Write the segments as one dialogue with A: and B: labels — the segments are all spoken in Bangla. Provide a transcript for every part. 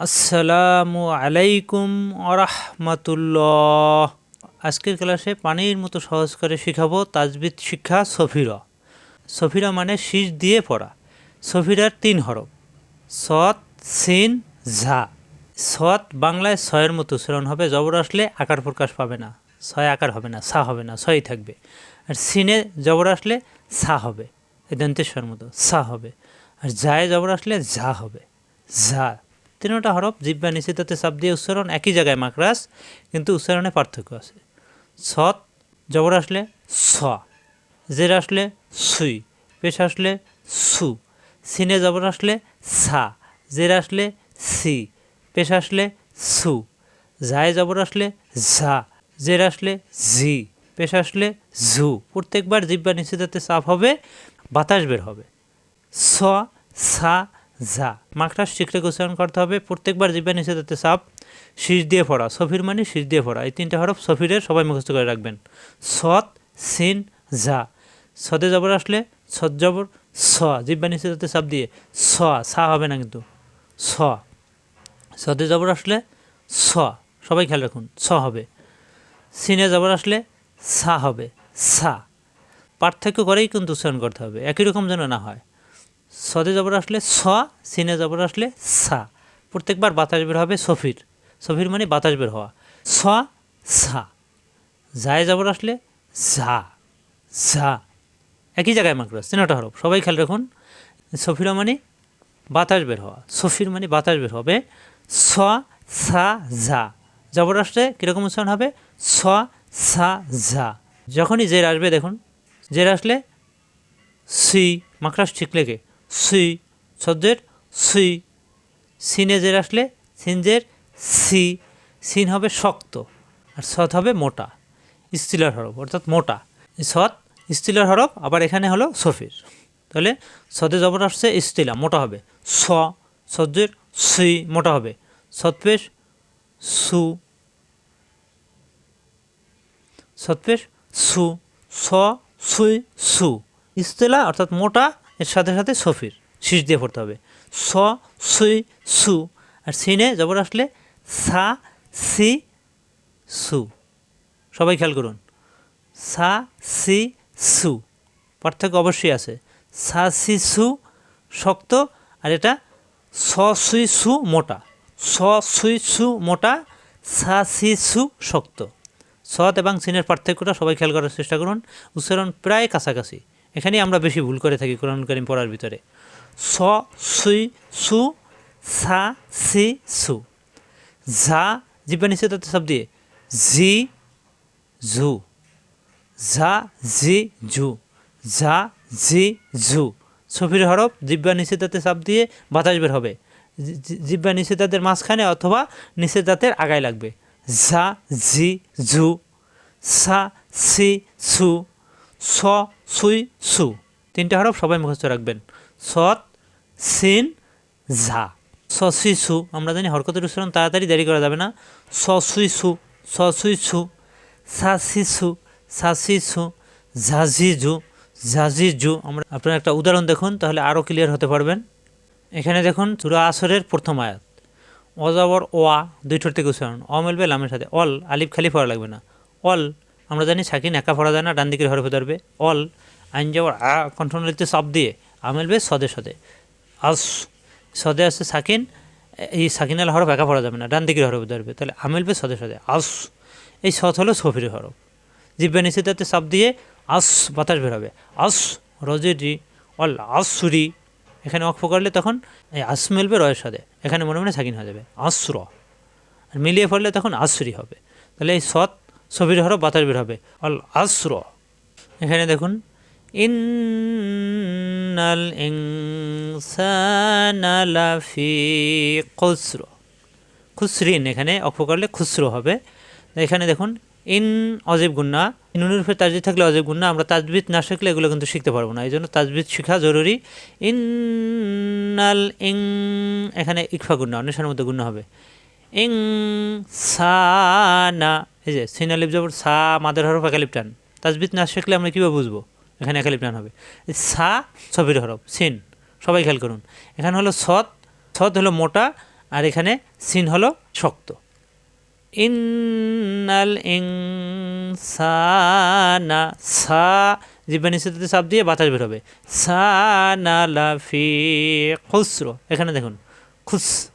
A: আসসালামু আলাইকুম আরহামাতুল্লাহ আজকের ক্লাসে পানির মতো সহজ করে শিখাবো তাজবিদ শিক্ষা সফিরা। সফিরা মানে শীষ দিয়ে পড়া। সফিরার তিন হরফ। সৎ, সিন, ঝা। সৎ বাংলায় ছয়ের মতো উচ্চারণ হবে, জবর আসলে আকার প্রকাশ পাবে না। ছয় আকার হবে না সা হবে না, ছয়ই থাকবে। আর সিনে জবর আসলে সা হবে। এই দন্তেশ্বর মতো সা হবে। আর জায়ে জবর আসলে ঝা হবে। ঝা। তিনটা হরফ, জিব্বা নিশ্চিততে চাপ দিয়ে উচ্চারণ একই জায়গায় মাকরাস কিন্তু উচ্চারণে পার্থক্য আছে। সৎ, জবর আসলে স, জের আসলে সুই, পেশ আসলে সু, সিনে জবর আসলে সা, জের আসলে সি, পেশ আসলে সু জায় জবর আসলে ঝা, জের আসলে জি পেশ আসলে ঝু। প্রত্যেকবার জিব্বা নিশ্চিততে চাপ হবে, বাতাস বের হবে। স, সা ঝা মাকড়া শিখরে উচ্চারণ করতে হবে, প্রত্যেকবার জিব্বা নিষেধাতে সাপ শীষ দিয়ে পড়া সফির মানে শীষ দিয়ে পড়া এই তিনটা হরফ সফিরের সবাই মুখস্থ করে রাখবেন। সৎ, সিন ঝা সদে জবর আসলে সদ জবর, স। জিব্বা নিষেধাতে সাপ দিয়ে স। সা হবে না কিন্তু। স। সদে জবর আসলে স। সবাই খেয়াল রাখুন, স হবে। সিনে জবর আসলে সা হবে, সা। পার্থক্য করেই কিন্তু উচ্চারণ করতে হবে। একই রকম যেন না হয়। সদে জবর আসলে স, সিনে জবর আসলে সা। প্রত্যেকবার বাতাস বের হবে সফির। সফির মানে বাতাস বের হওয়া। স, সা। জায় জবর আসলে ঝা ঝা একই জায়গায় মাকড়াস তিনটা হরফ। সবাই খেয়াল রাখুন, সফিরা মানে বাতাস বের হওয়া। সফির মানে বাতাস বের হবে। স, সা ঝা জবর আসলে কীরকম উচ্চারণ হবে? স, সা ঝা যখনই জের আসবে দেখুন, জের আসলে সি মাকড়াস ঠিক লেগে। C সদ্যের C. সিনেজের আসলে সিনজের সি। সিন হবে শক্ত আর সৎ হবে মোটা স্টিলার হরফ, অর্থাৎ মোটা। সৎ স্টিলার হরফ, আবার এখানে হলো সফির। তাহলে সদে জবর আসছে স্টিলা মোটা হবে। স সদ্যের সুই মোটা হবে। সৎপেশ সু। সৎপেশ সু। স, সুই, সু। ইস্তেলা অর্থাৎ মোটা এর সাথে সাথে সফির, শীষ দিয়ে পড়তে হবে। স, সুই, সু, আর সিনে জবর আসলে সা, সি, সু। সবাই খেয়াল করুন। সা, সি, সু। পার্থক্য অবশ্যই আছে। সা, সি, সু শক্ত, আর এটা স, সুই, সু মোটা। স, সুই, সু মোটা, সা, সি, সু শক্ত। সৎ এবং সিনের পার্থক্যটা সবাই খেয়াল করার চেষ্টা করুন। উচ্চারণ প্রায় কাছাকাছি। এখানেই আমরা বেশি ভুল করে থাকি কোরআন করিম পড়ার ভিতরে। স সুই সু, সা, সি, সু। ঝা জিব্বা নিচে তাতে সব দিয়ে। জি ঝু ঝা জি ঝু ঝা জি ঝু সফির হরফ, জিব্বা নিচে তাতে চাপ দিয়ে বাতাস বের হবে। জিব্বা নিচে মাঝখানে অথবা নিচে আগায় লাগবে। ঝা জি ঝু সা, সি, সু। স সুই, সু। তিনটে হরফ সবাই মুখস্থ রাখবেন। সৎ, সিন, ঝা। স, সুই, সু। আমরা জানি হরকতের উচ্চারণ তাড়াতাড়ি দেরি করা যাবে না। স, সুই, সু। স, সুই, সু। সা, সি, সু। সা ঝাঝি জু ঝাঝি জু আমরা আপনার একটা উদাহরণ দেখুন, তাহলে আরও ক্লিয়ার হতে পারবেন। এখানে দেখুন চূড়া আসরের প্রথম আয়াত। অজাবর ওয়া দুইটোর থেকে উচ্চারণ। অ মিলবে লামের সাথে। অল, আলিফ খালি পড়া লাগবে না। অল আমরা জানি সাকিন একা পড়া যায় না, ডান দিকের হরফে ধরবে। অল, আইন যাওয়ার আ কণ্ঠনলিতে চাপ দিয়ে আ মিলবে সদে সদে। আস, সদে আছে সাকিন, এই সাকিনাল হরফ একা পড়া যাবে না, ডান দিকের হরফে ধরবে। তাহলে আ মিলবে সদে সদে, আস, এই সৎ হলো সফির হরফ। জিব্বা নিচেতে চাপ দিয়ে আস, বাতাস বের হবে। আস রজেরি অল আসুরি এখানে অক্ষ করলে তখন এই আস মিলবে রয়ের সাথে এখানে মনে মনে সাকিন হয়ে যাবে। আসর আর মিলিয়ে পড়লে তখন আসরি হবে। তাহলে এই সৎ ছবির হরফ বাতাস বের হবে। অল আশ্র এখানে দেখুন, ইন্নাল ইনসানা লাফি খুসর খুসরিন এখানে অক্ষ করলে খুসরো হবে। এখানে দেখুন, ইন অজীব গুন্না। নুনের উপরে তাজবিদ থাকলে অজীব গুন্না, আমরা তাজবিদ না শিখলে এগুলো কিন্তু শিখতে পারব না। এই জন্য তাজবিদ শেখা জরুরি। ইন্নাল ইং এখানে ইকফা গুন্না, অন্বেষণের মধ্যে গুন্না হবে। ইং সানা এই যে সিনালিপ জবর সা, মাদের হরফ একালিপ টান। তাজবিদ না শিখলে আমরা কীভাবে বুঝব? এখানে একালিপ টান হবে। সা, ছবির হরফ, সিন। সবাই খেয়াল করুন। এখানে হলো সৎ সৎ হলো মোটা, আর এখানে সিন হলো শক্ত। ইন্নাল ইনসানা, সা, জিব্বা নিচেতে সাপ দিয়ে বাতাস বের হবে। সানা লাফি খুসর। এখানে দেখুন, খুস।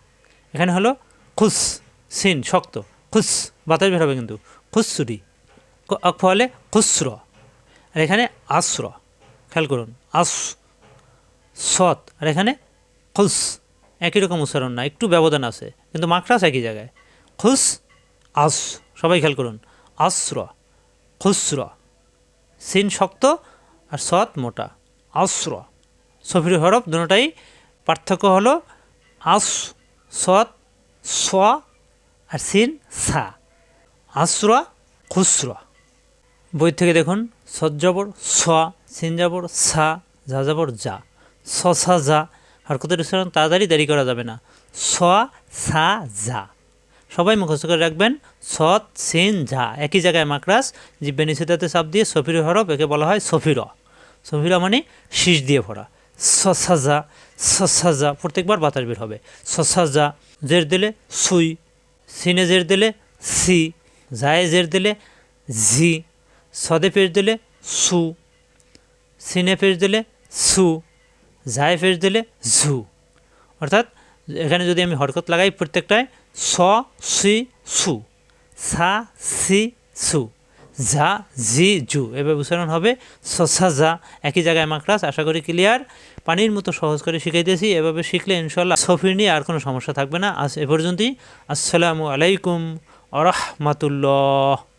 A: এখানে হলো খুস, সিন, শক্ত। খুস, বাতাস বের হবে কিন্তু। খুসরি। অক্ষ হলে খুসর। আর এখানে আশ্র খেয়াল করুন, আস, সৎ। আর এখানে খুস। একই রকম উচ্চারণ না, একটু ব্যবধান আছে, কিন্তু মাকড়াস একই জায়গায়। খুস, আস, সবাই খেয়াল করুন। আশ্র খুসর। সিন শক্ত আর সৎ মোটা। আশ্র সফির হরফ, দুটাই পার্থক্য হলো আস, সৎ স আর সিন সা। আশ্র, খুসর। বই থেকে দেখুন সজ্জাবর স, সিন যাবর সা, যা যাবর যা। স, সা, যা। হরকতের উচ্চারণ তাড়াতাড়ি দেরি করা যাবে না। স, সা, যা। সবাই মুখস্থ করে রাখবেন, সৎ, সিন ঝা একই জায়গায় মাকরাস, জিব্বে নিষেধাতে চাপ দিয়ে সফির হরফ, একে বলা হয় সফির। সফির মানে শীষ দিয়ে ভরা। সসাজা সসাজা, প্রত্যেকবার বাতাস বের হবে। সসাজা জের দিলে সুই, সিনে জের দিলে সি, জায়ে জের দিলে জি সদে পেশ দিলে সু, সিনে পেশ দিলে সু, জায়ে পেশ দিলে ঝু। অর্থাৎ এখানে যদি আমি হরকত লাগাই প্রত্যেকটায় স, সি, সু, সা, সি, সু। ঝা জি জু। এভাবে উচ্চারণ হবে। সসা যা একই জায়গায় মাকড়াস আশা করি ক্লিয়ার পানির মতো সহজ করে শিখাই দিয়েছি। এভাবে শিখলে ইনশাল্লাহ সফির নিয়ে আর কোনো সমস্যা থাকবে না। আজ এ পর্যন্তই। আসসালামু আলাইকুম আরহামাতুল্লাহ